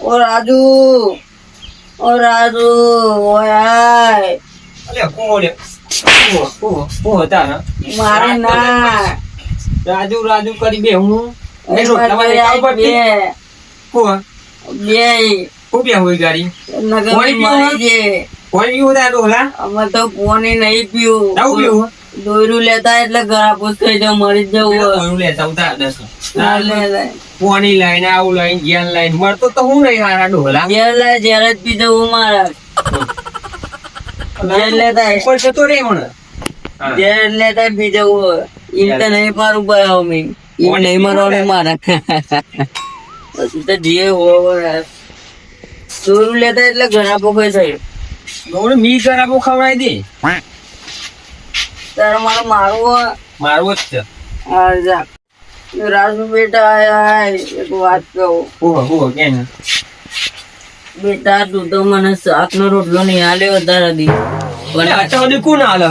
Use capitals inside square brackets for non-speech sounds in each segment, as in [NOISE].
ઓ રાજુ ઓ રાજુ ઓય. અલે કોણ લે. કોણ કોણ કોણ હતા ને. મારે ના. રાજુ રાજુ કરી બે હું? દોયરું લેતા એટલે ગળા થઈ જાવ મરી જવું. લેતા ઉતાર. પોણી લઈને આવું લઈને જ્ઞાન લઈને. મળતો તો હું નહીં હારા ડોલા. ઘેર લે જ્યારે જ પીધો હું મારા. ઘેર લેતા ઉપર જતો રે મને હા. લેતા પીધો ઈમ તો નહીં મારું ભાઈ અમે ઈમ નહીં મારવાનું મારા. પછી તો જે હોય ચોરું લેતા એટલે ઘણા પોખે થાય. ડોલે મી કરાબો ખવડાવી દે. તારે મારે મારવું? મારવો જ છે. હા જા. રાજુ બેટા એક વાત કહું. ને બેટા તું તો મને શાક નો રોટલો નહીં હાલે વધારે દી. પણ કોણ હાલે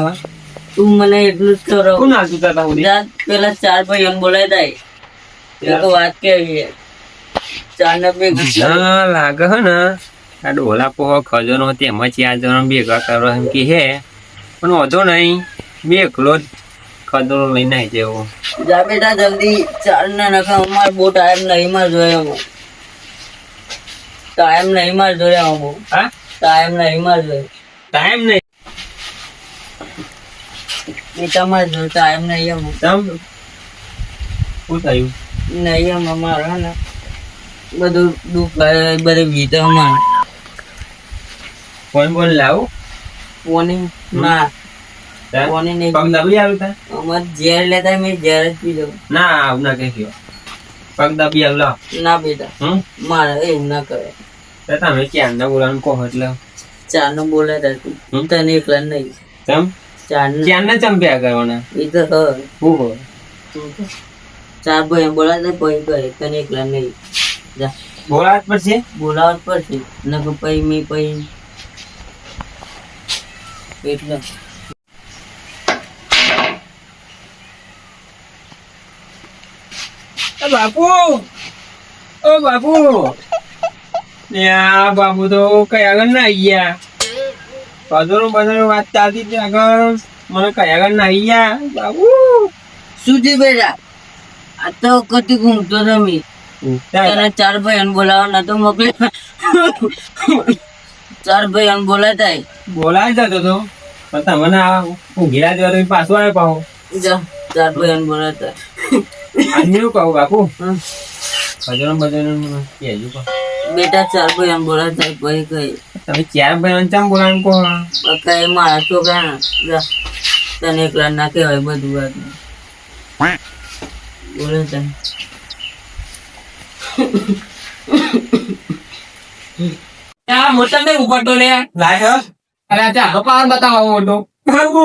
તું મને એટલું જ કરો. કોણ હાલતું તારા પેલા ચાર ભાઈઓ બોલાય દાય એક વાત કેવી ચાર ને બે લાગે હે ને આ ડોલા પોહો ખજનો તેમાં ચાર જણા ભેગા કરો એમ કે હે પણ વાંધો નહીં બે એકલો જ ખજનો લઈને આવી જેવો જા બેટા જલ્દી ચાર ને નખા અમાર બહુ ટાઈમ નહીં માર જોયા હું ટાઈમ નહીં માર જોયા હું બહુ હા ટાઈમ નહીં માર જોયો ટાઈમ નહીં બેટા માર જોયો ટાઈમ નહીં એમ તમ શું થયું નહીં એમ અમારે હે ને બધું દુઃખ લાગે, બધું વીતે અમારે ફોન બોલ લાવું પોની ના પોની નહીં પગ દબી આવ્યું અમાર ઝેર લેતા મેં ઝેર જ પી ના આવું ના કહેજો પગ દબી આવ્યું ના બેટા હમ? મારે એવું ના કરે. તો તમે ક્યાં ના બોલાવાનું કહો એટલે? ચાર નો બોલે તા. તને એકલા નહીં. તમ ચાર ક્યાં ના ચંપ્યા કરવાના? એ તો હ હું હો તું તો. ચાર ભાઈ બોલા તો પછી કરે તને એકલા નહીં. જા. બોલાત પડશે? બોલાવત પડશે. નકર પછી મેં પછી એટલે. બાપુ! ઓ બાપુ! બાપુ તો કઈ આગળ ના આવી ગયા? પદરો પદરો વાત ચાલતી હતી આગળ. મને કઈ આગળ ના આવી ગયા? બાપુ! શું થયું બેટા? આ તો કતી ઘૂમતો તમે તને ચાર ભાઈ બોલાવવાના તો મોકલે. ચાર ભાઈ બોલાતા બોલાય જતો તો. પણ તમને આ ઊંઘી રહ્યા જેવા તમે પાછો આવ્યો પાહો જા ચાર ભાઈ બોલાતા આજે એવું કહું બાપુ. ભજનો ભજનો કહેજો કહો. બેટા ચાર ભાઈ બોલાતા પછી કઈ. તમે ચાર ભાઈ ચમ બોલાવાનું કહો કઈ મારા છોકરા તને એકલા ના કહેવાય બધું વાત. બોલે આ મોટા ને ઉપાડતો લે લાય? અરે ચાલો. બતાવો મોટો. બાપુ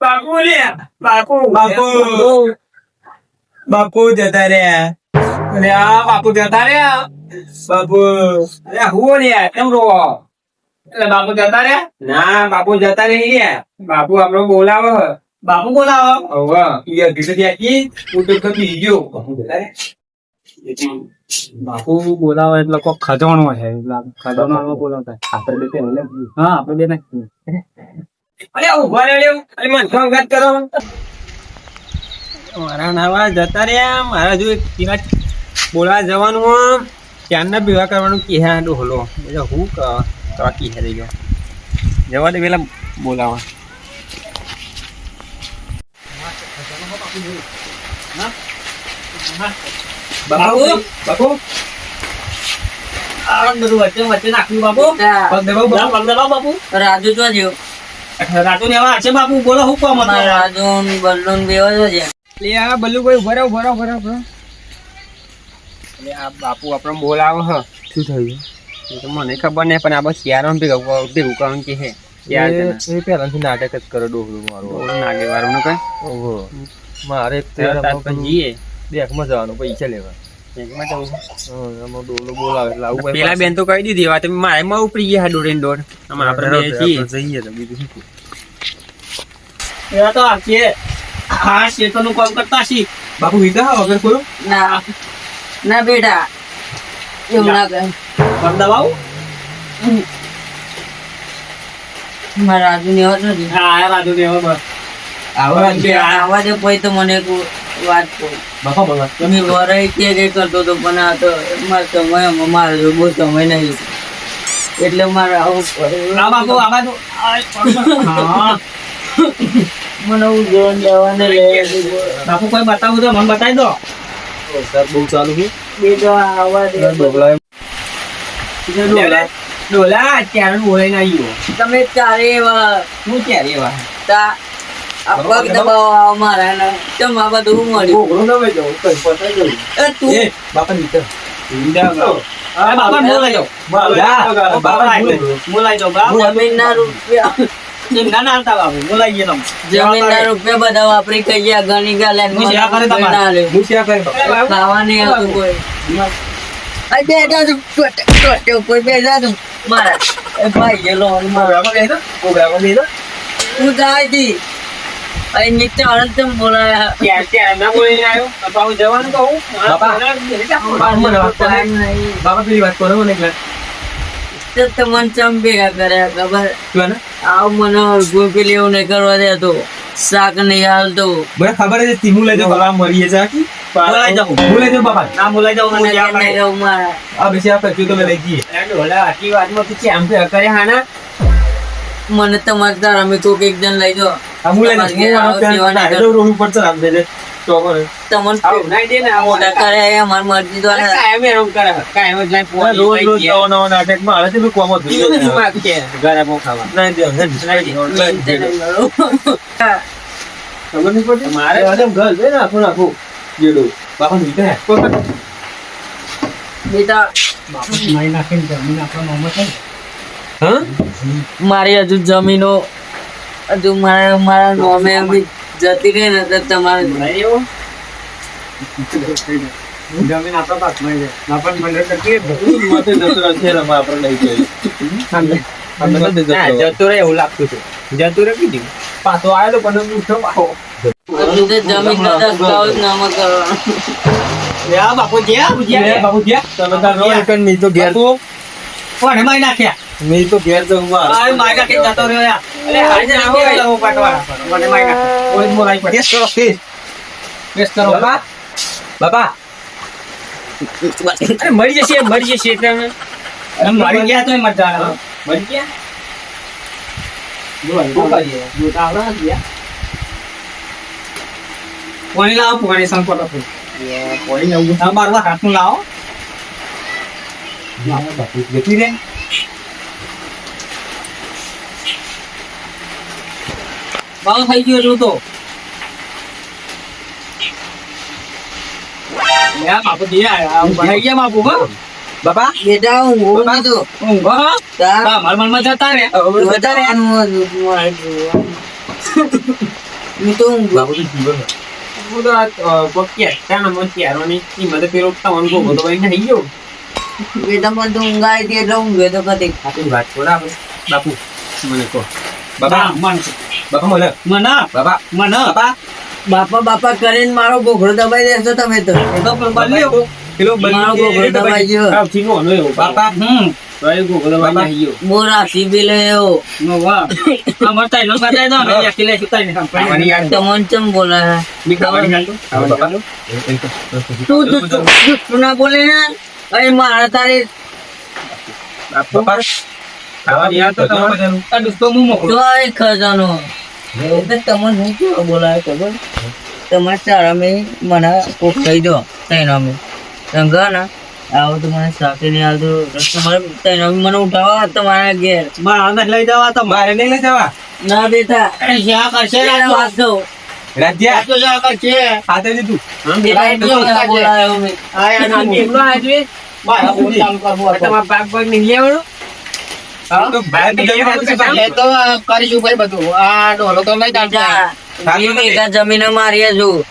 બાપુ લે બાપુ. બાપુ. બાપુ જતા રે અરે આ બાપુ જતા રે બાપુ અરે હું લે કેમ રો એટલે બાપુ જતા રે ના બાપુ જતા નહીં રે બાપુ આપણો બોલાવો. બાપુ બોલાવો. હવે ઈ કીધું ત્યાંથી હું તો કદી ગયો. બાપુ જતા બાપુ બોલાવે એટલે કોઈ ખજાણો છે. ખજાનો બોલાવતા આપણે બે હા આપણે બે અરે ઊભા રે અરે મન સંગત કરો. મારા નાવા જતા રહ્યા. મારા જો એક પીવા બોલવા જવાનું હોય ત્યારના ભેગા કરવાનું કે હા ડોહલો એટલે હું કરવા કી હે ગયો. જવા દે પેલા બોલાવા. બાપુ? બાપુ? રાજુ રાજુ જો રાતો ને છે બાપુ? બોલો હું કોમ રાજુ બલ્લુન બેવા જો છે. લે આ બલ્લુ ભાઈ ઊભા રહો ઊભા રહો ઊભા રહો, ઊભા રહો. લે આ બાપુ આપણને બોલાવો હ. શું થયું એ તો મને ખબર નહીં પણ આ બસ યાર ભેગું ભેગું કરવાનું કે હે? યાર એ પહેલાથી નાટક જ કરો ડોહરું મારું. નાગે વાળું કઈ? ઓહો. મારે જઈએ બેંકમાં જવાનું પૈસા લેવા. બેંકમાં જવું છે. હં, આમાં ડોલો બોલાવે એટલે આવું પેલા બેન તો કહી દીધી વાત મારે માં ઉપરી ગયા દોડે ને દોડ આમાં આપણે જઈએ તો બીજું શું તો આખી હા શેતરનું કામ કરતા છી બાપુ વીટા વગર કોઈ? ના. ના બેટા. એવું ના. કરે પગ મારા રાજુ ને હોત નથી. હા રાજુ ને હવે આવા દે પછી તો મને વાત કહું તમે વરાય કે કઈ કરતો હતો પણ આ તો મારા સમય મારે બહુ સમય નહીં. એટલે મારે આવું પડે. [LAUGHS] બાપુ મને ઉજવણ લેવાને લઈ બાપુ કોઈ બતાવું તો મને બતાવી દો. સર બહુ ચાલુ છે. બીજો આવા દે. ડોગલા ડોલા ડોલા અત્યારે બોલાઈ ના આવ્યો તમે ત્યારે એવા? હું ક્યારે એવા? તા આ પગ દબાવવા મારા ને. ચમ આ બધું મળ્યું ઘોડો ન વેચો કઈ પતાઈ ગયું એ તું? બાપા નીચે બાપા બોલાઈ જાઓ બાપા બોલાઈ જાવ બાપા ના ના તમે જમીનના રૂપિયા બધા વાપરી કઈ ગણી ગયા. ના બાપા? આવતું કોઈ બેઠા છું ટોટે ઉપર બેઠા છું મારા ભાઈ ગયેલો હું જાય તી અહીં નીચે અનંત બોલાયા. ક્યારે ક્યારે ના બોલીને આવ્યો. બાપા હું જવાનું કહું. બાપા. બાપા પેલી વાત કરો મને તો તમને ચમ ભેગા કર્યા ખબર આવ મને પેલી એવું નહીં કરવા દેતો શાક નહીં હાલતો મને ખબર છે તીમું લઈ જાઓ બાપા મરીએ છે આખી. બોલાઈ જાઓ. હું લઈ જાઉં બાપા. ના બોલાઈ જાઓ મને હું નહીં રહું મારા. આ બેસી આપણે જો તમે લઈ જઈએ. પાડે. ડોલા આટલી વાતમાં તું ચેમ કે કરે હાના? મને તમારે તારા અમે કોઈક એક જણ લઈ આ હું લઈ રોડ ઉપર ચલાવ દે મારે ઘર આખું આખું. જેડું બાપા નીકળે બેટા હા? મારી હજુ જમીનો હજુ મારા મારા નોમે બી જતી રહી ને તો તમારે જમીન આપણા પાકમાં છે. આપણને પંદર ટકે માથે દસરા છે રમા આપણે લઈ જઈએ જતો. રહે એવું લાગતું છે. જતું રહે કીધું પાછો આવ્યો પણ ઉઠો પાછો. જમીન નામ કરવાનો. બાપુ બાપુ ગયા તો ઘેર નાખ્યા? નહીં તો ઘેર જવું મારે. આ જતો રહ્યો યાર. બાપા અરે મરી જશે મરી જશે એટલે અમે. અરે મરી ગયા તો મજા આવે મરી ગયા? પાણી લાવો પાણી સંકોટ આપો આ મારવા હાથનું લાવો. બાપુ જતી ભાવ થઈ ગયો છું તો. બાપુ દી આયા બનાઈ ગયા બાપુ હો. બાપા? બેટા હું હોઉં તો ઊંઘો હો. તાર હા મનમાં જતા રે મારે. હું તો ઊંઘું. બાપુ તો જીવન મન બેટા તો એટલે તો કદી. વાત છોડ બાપુ મને કહો. બાપા. બાપા મન. બાપા મને. મને? બાપા. મને? બાપા. બાપા બાપા કરીને મારો ઘોઘરો દબાઈ દેશો તમે તો. પેલો મારો બની દબાઈ ગયો. આ ચીનો નો બાપા. હમ. તો બોલે ને? મારા તારે તમારે તમારે સારા મેં મને કોક કહી દો તૈન અમે સંગા ને આવો તો મને સાથે નહીં આવતું તમારે તૈન અમે મને ઉઠાવો તમારા ઘેર. મારા અંદર લઈ જવા તો મારે નહીં લઈ જવા? ના બેટા. જ્યાં કરશે વાત દો રાજ્યા? તો જ્યાં કરશે. હાથે દીધું બેટા એટલો ના બોલાયો મેં. મારા તમારા પાક બાગ નહીં લેવાનું તો છે કરીશું ભાઈ બધું આ ડોલો તો લઈ જા, જમીન મારી છું.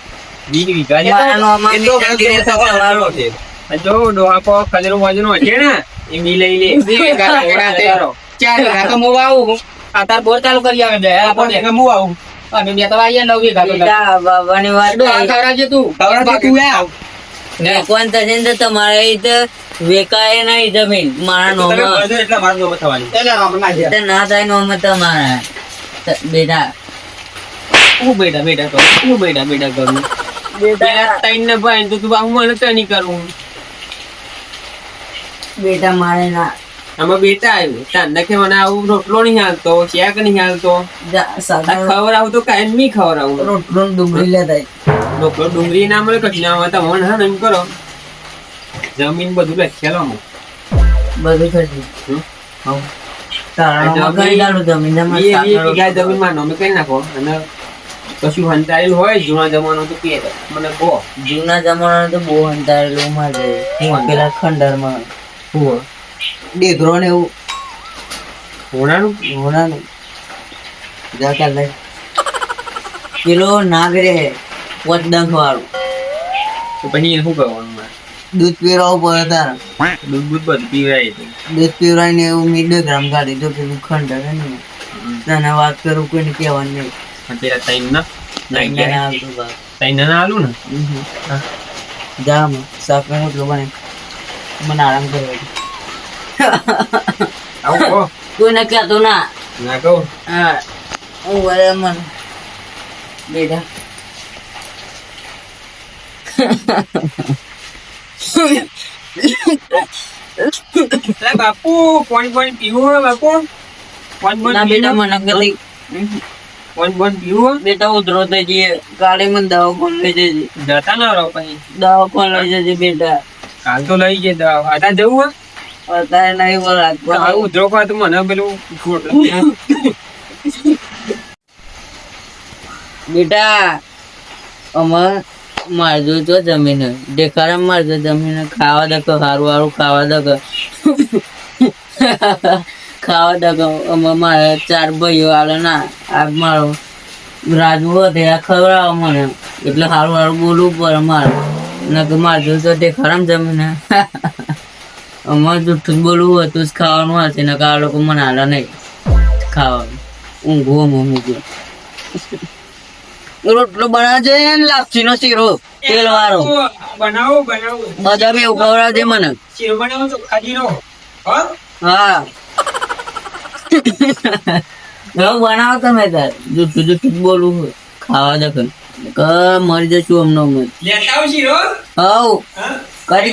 છે. છે. જો ડોહા કો કજરો વજનો હશે ને એ મી લઈ લે. ચાર વીઘા હું વાવું આ તાર બોર ચાલુ કરી આવે બે. હું આવું. અમે બે તો આવીએ નવ વીઘા નહીં. ખવડાવજે તું. તું યાર. વેકવાન થશે ને તો તમારે રીતે વેકાય નહીં જમીન. મારા તમે નોમાં. ના થાય. નોમાં તમારા. બેટા હું બેટા બેટા કરું? હું બેટા બેટા કરું? પેલા ત્રણ ને ભાઈ તો તું બાહુ મને તો નહીં કરું. બેટા મારે ના. આમાં બેટા આવ્યો. તાંડા કે મને આવું રોટલો નહીં હાલતો શેક નહીં હાલતો. ખબર આવું તો કાંઈ નહીં ખબર આવું રોટલો ડુંગળી લેતા આય. ડુંગળી ના મળે કશું ના મળે તમને હા એમ કરો. જમીન બધું લખેલો હું બધું જમીન- માં નોમે કરી નાખો. અને કશું હોય જૂના જમાનો તો કે મને કહો. જૂના જમાનામાં તો બહુ હંતારેલું મારે હું પેલા ખંડરમાં. હું ડેગરો ને એવું. હોણાનું? હોણાનું. જાતા લઈ. પેલો નાગ રે વડદંખ વાળું તો પછી શું કરવાનું મારે? દૂધ પીવડાવવું પડે તારે. દૂધ બૂધ બધું પીવડાય તો દૂધ પીવડાવીને એવું મીડ ગ્રામ કાઢી તો પેલું ખંડ હે ને. તને વાત કરું કોઈને કહેવાનું નહીં. પેલા ત્રણ ના તને ના આલું ને. જા આમાં, શાક ને રોટલો બને. મને આરામ કરવા કોઈને કહેતો ના. ના કહું. હા. હું વરે મન બેટા બાપુ કોણ કોણ પીવું બાપુ? કોણ કોણ બેટા મને ગલી કોણ કોણ પીવું? બેટા ઉધરો થઈ જઈએ. ગાડી મને દવા કોણ લઈ જજે. જતા ના રહો પછી. દવા કોણ લઈ જજે બેટા. કાલ તો લઈ જઈએ દવા. આટા જવું હોય? અત્યારે નહીં ઉધરો તો મને પેલું. બેટા અમાર મારજો તો જમીન. દેખાડા મારજો જમીન. ખાવા દકો સારું સારું ખાવા દકો ખાવા દકો અમારે મારે ચાર ભાઈઓ આલે ના. આ મારો રાજુ હતો, આ ખવડાવો મને. એટલે સારું સારું બોલવું પડે મારે. નકે મારજો તો દેખાડામાં જમીન. અમારે જુઠ્ઠું જ બોલવું હતું જ ખાવાનું હશે નકે આ લોકો મને આલા નહીં. ખાવાનું. ઊંઘો કે રોટલો બનાવજે ને લાપસી નો શીરો તેલ વાળો બનાવો બનાવો. બધા બી ખવડાવજે મને. શીરો બનાવો તો ખાજીનો હા? હા. બનાવો તમે તાર. જુઠું બોલવું હોય ખાવા દે ક મરી જશું અમને અમે લેતા આવો શીરો હવ. હા?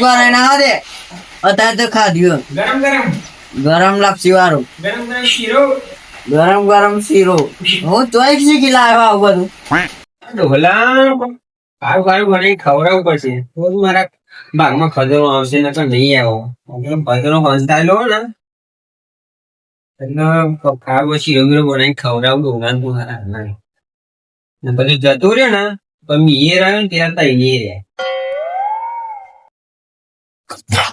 વાર એને આવા દે. અત્યારે તો ખાધ્યો ગરમ ગરમ. ગરમ લાપસી વાળો. ગરમ ગરમ શીરો. ગરમ ગરમ શીરો. હું તોય શીખી લાવ્યો આવું બધું. ઢોલા તો મારા ભાગમાં ખજરો આવશે ને નહીં આવો. ખજરો લો ને. એટલે ખાવ પછી બીરો બનાવીને ખવડાવું ઢોલા. ને. પછી જતો રહ્યો ને પણ મીએ રહ્યો ને ત્યાં તઈ રહ્યા